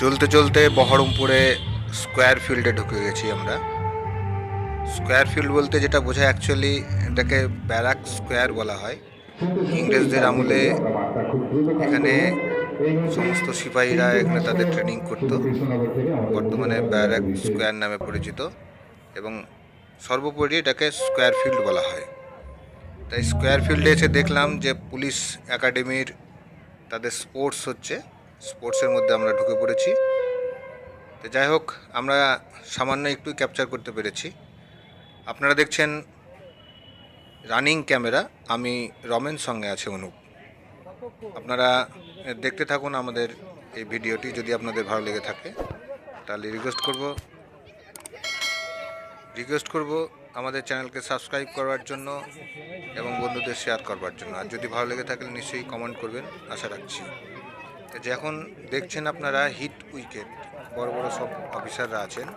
চলতে চলতে বহরমপুরে স্কোয়ার ফিল্ডে ঢুকে গেছি আমরা। স্কোয়ার ফিল্ড বলতে যেটা বোঝায় অ্যাকচুয়ালি এটাকে ব্যারাক স্কোয়ার বলা হয়। ইংরেজদের আমলে এখানে সমস্ত সিপাহীরা এখানে তাদের ট্রেনিং করত। বর্তমানে ব্যারাক স্কোয়ার নামে পরিচিত এবং সর্বোপরি এটাকে স্কোয়ার ফিল্ড বলা হয়। তাই স্কোয়ার ফিল্ডে এসে দেখলাম যে পুলিশ একাডেমির তাদের স্পোর্টস হচ্ছে। স্পোর্টসের মধ্যে আমরা ঢুকে পড়েছি। তো যাই হোক, আমরা সামান্য একটু ক্যাপচার করতে পেরেছি। আপনারা দেখছেন রানিং ক্যামেরা, আমি রমেন সঙ্গে আছে অনুপ। আপনারা দেখতে থাকুন আমাদের এই ভিডিওটি, যদি আপনাদের ভালো লেগে থাকে, তাহলে রিকোয়েস্ট করব। রিকোয়েস্ট করব আমাদের চ্যানেলকে সাবস্ক্রাইব করার জন্য এবং বন্ধুদের শেয়ার করবার জন্য। আর যদি ভালো লেগে থাকলে নিশ্চয়ই কমেন্ট করবেন। আশা রাখছি। যে এখন দেখছেন আপনারা হিট উইকেট, বড় বড় সব অফিসাররা আছেন।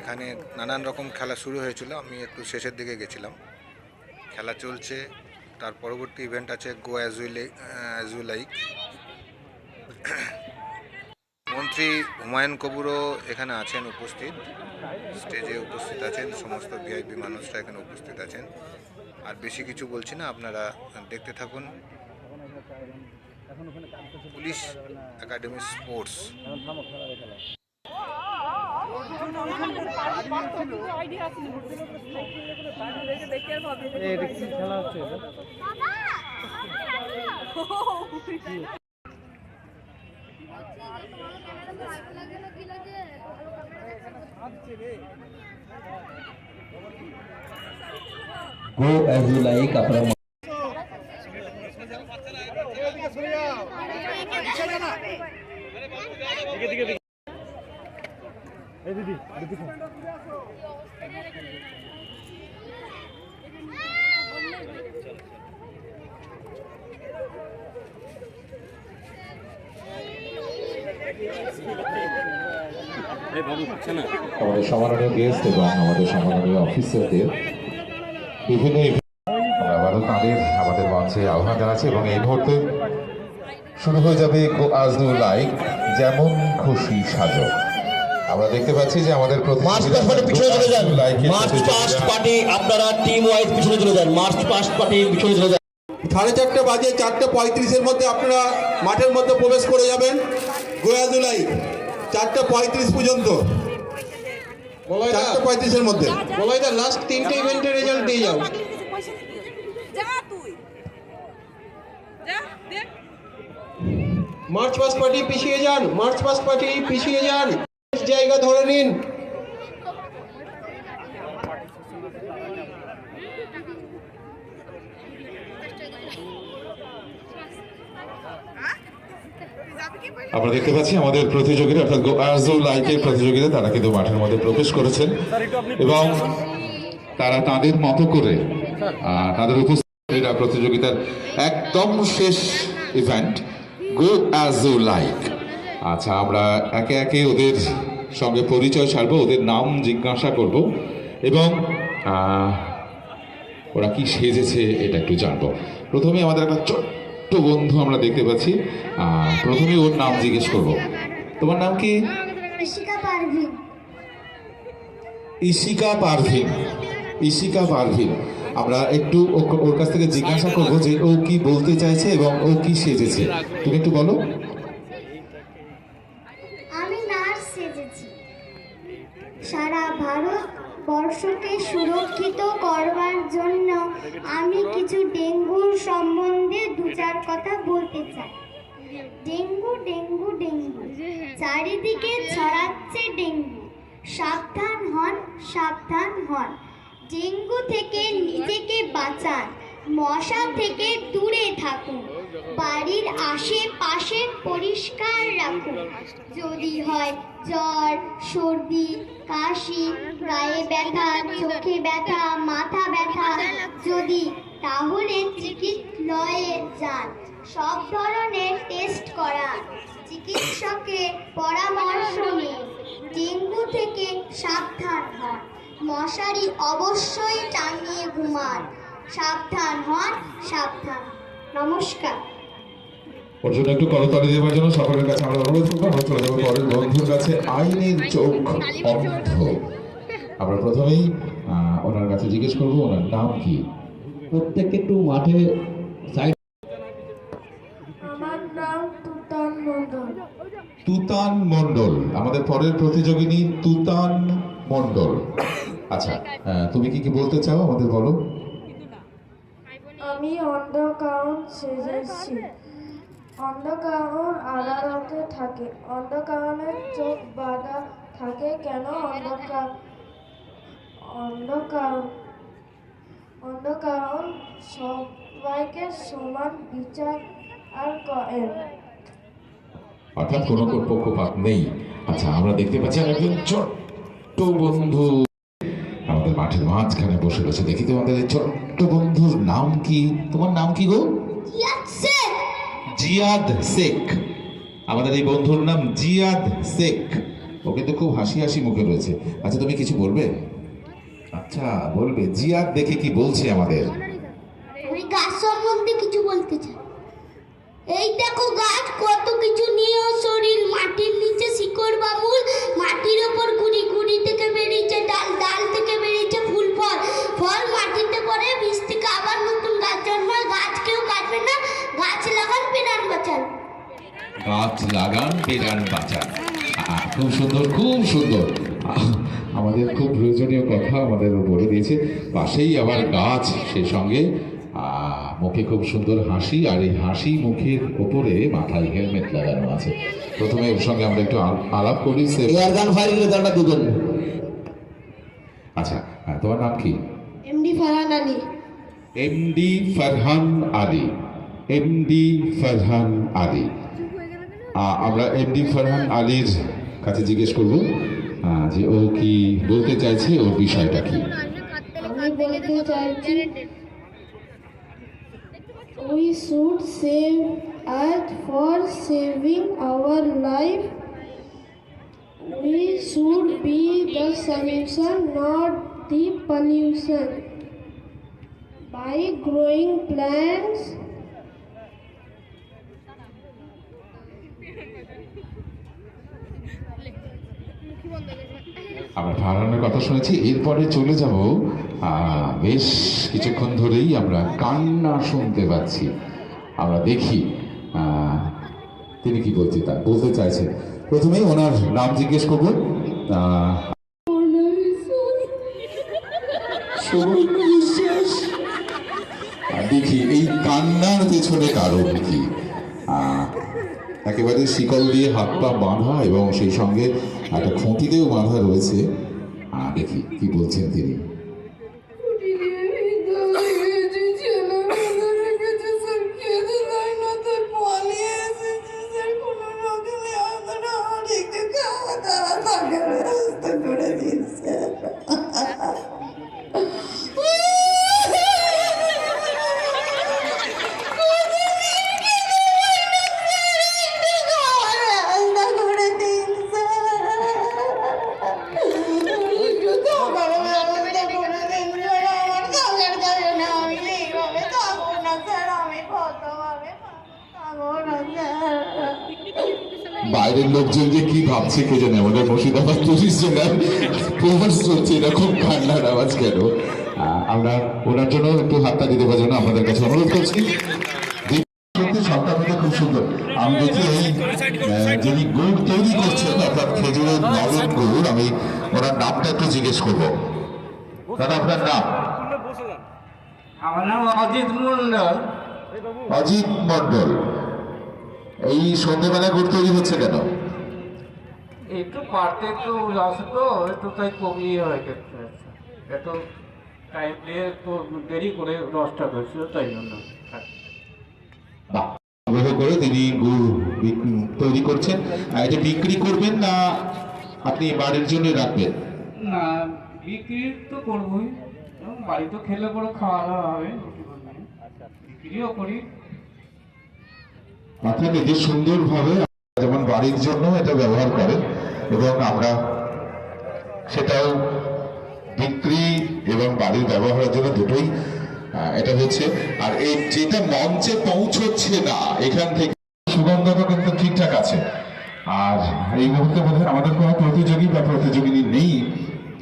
এখানে নানান রকম খেলা শুরু হয়েছিল, আমি একটু শেষের দিকে গেছিলাম। খেলা চলছে, তার পরবর্তী ইভেন্ট আছে গো অ্যাজ লাইক মন্ত্রী হুমায়ুন কবুরও এখানে আছেন উপস্থিত, স্টেজে উপস্থিত আছেন, সমস্ত ভিআইপি মানুষরা এখানে উপস্থিত আছেন। আর বেশি কিছু বলছি না, আপনারা দেখতে থাকুন। Police academy sports. এটা কি খেলা হচ্ছে এটা? গো অ্যাজ ইউ লাইক আপনারা এই দিদি দিদি আমাদের সম্মাননীয় গেস্ট এবং আমাদের সম্মাননীয় অফিসারদের বিভিন্ন আবারও তাদের, আমাদের মঞ্চে আহ্বান জানাচ্ছি এবং এই মুহূর্তে শুরু হয়ে যাবে গো আজ নু লাইক যেমন খুশি সাজো। আমরা দেখতে পাচ্ছি যে আমাদের মার্চ পিছনে চলে যান। মার্চ পাস্ট পার্টি আপনারা টিম ওয়াইজ পিছনে চলে যান। মার্চ পাস্ট পার্টি পিছনে চলে যান। সাড়ে চারটে বাজে চারটে পঁয়ত্রিশের মধ্যে আপনারা মাঠের মধ্যে প্রবেশ করে যাবেন। গোয়াজুলাই চারটে পঁয়ত্রিশ পর্যন্ত। চারটে পঁয়ত্রিশের মধ্যে। বলাইদা লাস্ট তিনটে ইভেন্টের রেজাল্ট দিয়ে যাও। যা তুই। যা দেখ। মার্চ পাস পার্টি পিছিয়ে যান। মার্চ পাস পার্টি পিছিয়ে যান। জায়গা ধরে নিন। আমরা দেখতে পাচ্ছি আমাদের প্রতিযোগীরা অর্থাৎ গো লাইকের প্রতিযোগীরা তারা কিন্তু মাঠের মধ্যে প্রবেশ করেছেন। এবং তারা তাদের মতো করে আহ, তাদের উপস্থিতিরা প্রতিযোগিতার একদম শেষ ইভেন্ট গো অ্যাজ লাইক আচ্ছা আমরা একে একে ওদের সঙ্গে পরিচয় সারবো ওদের নাম জিজ্ঞাসা করব এবং ওরা কি সেজেছে এটা একটু জানব। প্রথমে আমাদের একটা ছোট্ট বন্ধু আমরা দেখতে পাচ্ছি প্রথমে ওর নাম জিজ্ঞেস করব। তোমার নাম কি? ইশিকা পারভিন ইশিকা পারভিন আমরা একটু ওর কাছ থেকে জিজ্ঞাসা করব যে ও কি বলতে চাইছে এবং ও কি সেজেছে। তুমি একটু বলো। বর্ষকে সুরক্ষিত করবার জন্য আমি কিছু ডেঙ্গুর সম্বন্ধে দু চার কথা বলতে চাই। Dengue dengue dengue. চারিদিকে ছড়াচ্ছে ডেঙ্গু। সাবধান হন সাবধান হন। ডেঙ্গু থেকে নিজেকে বাঁচান। মশা থেকে দূরে থাকুন। বাড়ির আশেপাশে পরিষ্কার রাখুন। যদি হয় জ্বর, সর্দি, কাশি, গায়ে ব্যথা, চোখে ব্যথা, মাথা ব্যথা, যদি, তাহলে চিকিৎসালয়ে যান। সব ধরনের টেস্ট করান। চিকিৎসকের পরামর্শ নিন। ডেঙ্গু থেকে সাবধান হন। মশারি অবশ্যই টাঙিয়ে ঘুমান। সাবধান হন সাবধান। নমস্কার। জন্য একটু করতালি দেওয়ার জন্য সকলের কাছে আমরা অনুরোধ করব আমরা চলে যাব পরের বন্ধুর কাছে আইনের চোখ অন্ধ। আমরা প্রথমেই ওনার কাছে জিজ্ঞেস করব ওনার নাম কি? প্রত্যেককে একটু মাঠে সাইড আমার নাম তুতান মন্ডল তুতান মন্ডল আমাদের পরের প্রতিযোগিনী তুতান মন্ডল আচ্ছা তুমি কি কি বলতে চাও আমাদের বলো। আমি অন্ধকারণ সেজেছি। অন্ধকারণ আড়ালতে থাকে। অন্ধকারণের চোখ বাঁধা থাকে। কেন অন্ধকার? অন্ধকার। অন্ধকারণ সবাইকে সমান বিচার আর করেন অর্থাৎ কোনো পক্ষপাত নেই। আচ্ছা আমরা দেখতে পাচ্ছি আর একজন ছোট্ট বন্ধু। মাঠের মাঝখানে বসে রয়েছে। দেখি তোমাদের এই ছোট্ট বন্ধুর নাম কি? তোমার নাম কি গো? জিয়াদ শেখ। আমাদের এই বন্ধুর নাম জিয়াদ শেখ। ও কিন্তু খুব হাসি হাসি মুখে রয়েছে। আচ্ছা তুমি কিছু বলবে? আচ্ছা বলবে। জিয়াদ দেখে কি বলছে আমাদের? আমি গাছ সম্বন্ধে কিছু বলতে চাই। এই দেখো গাছ কত কিছু নিয়ে শরীর মাটির নিচে শিকড় বামুল মাটির ওপর গুড়ি গুড়ি থেকে বেরিয়েছে ডাল ডাল থেকে ফুল ফল মাটিতে পড়ে বীজ থেকে আবার নতুন গাছ জন্মায়। গাছ কেউ কাটবে না গাছ লাগান পেরান বাঁচান। গাছ লাগান পেরান বাঁচান। খুব সুন্দর খুব সুন্দর। আমাদের খুব প্রয়োজনীয় কথা আমাদের বলে দিয়েছে। পাশেই আবার গাছ সেই সঙ্গে। মুখে খুব সুন্দর হাসি আর এই হাসি মুখের ওপরে মাথায় হেলমেট লাগানো আছে। প্রথমে ওর সঙ্গে আমরা একটু আলাপ করি সে- আচ্ছা হ্যাঁ, তোমার নাম কি? MD Farhan Ali. MD Farhan Ali. MD Farhan Ali. আমরা এমডি ফারহান আলীর কাছে জিজ্ঞেস করব যে ও কি বলতে চাইছে ওর বিষয়টা কি? আমি বলতে চাইছি we should save earth for saving our life. We should be the solution not the pollution by growing plants. আমরা ফারহানের কথা শুনেছি, এরপরে চলে যাব বেশ কিছুক্ষণ ধরেই আমরা কান্না শুনতে পাচ্ছি। আমরা দেখি তিনি কি বলতে তা, বলতে চাইছেন। প্রথমেই ওনার নাম জিজ্ঞেস করব দেখি, এই কান্নার পেছনে কারণ কি? একেবারে শিকল দিয়ে হাত পা বাঁধা এবং সেই সঙ্গে একটা খুঁটিতেও বাঁধা রয়েছে। দেখি, কি বলছেন তিনি? যে কি জানে আমাদের মুর্শিদাবাদ পুলিশ জেলার প্রবাস চলছে এরকম কান্নার আওয়াজ কেন? আমরা ওনার জন্য একটু হাতটা দিতে পারার জন্য আপনাদের কাছে অনুরোধ করছি। সত্যি খুব সুন্দর। আমি দেখি এই যিনি গুড় তৈরি করছেন অর্থাৎ খেজুরের নরম গুড় আমি ওনার নামটা একটু জিজ্ঞেস করব। দাদা আপনার নাম? আমার নাম অজিত মন্ডল অজিত মন্ডল এই সন্ধ্যেবেলা গুড় তৈরি হচ্ছে কেন? একটু পারতে একটু আসে তো একটু তাই কমিয়ে হয় ক্ষেত্রে। একটু টাইম নিয়ে একটু দেরি করে রসটা ধরছিল তাই জন্য। করে তিনি গুড় তৈরি করছেন। আর এটা বিক্রি করবেন না আপনি বাড়ির জন্য রাখবেন? না বিক্রি তো করবোই। এবং বাড়িতে খেলে পরে খাওয়া দাওয়া হবে বিক্রিও করি। অর্থাৎ এটি সুন্দরভাবে যেমন বাড়ির জন্য এটা ব্যবহার করেন এবং আমরা সেটাও বিক্রি এবং বাড়ির ব্যবহারের জন্য দুটোই এটা হচ্ছে আর এই যেটা মঞ্চে পৌঁছচ্ছে না এখান থেকে সুগন্ধ তো কিন্তু ঠিকঠাক আছে আর এই মুহূর্তে বোধ আমাদের কোনো প্রতিযোগী বা প্রতিযোগিনী নেই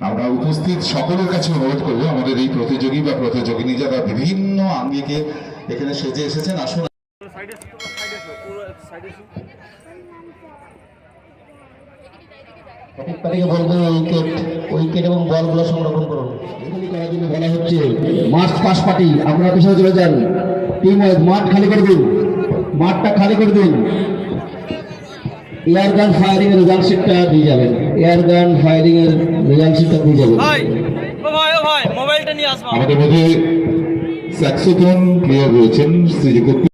আমরা উপস্থিত সকলের কাছে অনুরোধ করব আমাদের এই প্রতিযোগী বা প্রতিযোগিনী যারা বিভিন্ন আঙ্গিকে এখানে সেজে এসেছেন আসুন সঠিক বলব উইকেট উইকেট এবং বলগুলো সংরক্ষণ করুন। করার জন্য বলা হচ্ছে মার্চ পাস পার্টি আপনারা পিছনে চলে যান। টিম মাঠ খালি করে দিন। মাঠটা খালি করে দিন। এয়ার গান ফায়ারিং এর রেজাল্ট শিটটা দিয়ে যাবেন। এয়ার গান ফায়ারিং এর রেজাল্ট শিটটা দিয়ে যাবেন। আমাদের মধ্যে স্যাক্সোফোন প্লেয়ার রয়েছেন শ্রীযুক্ত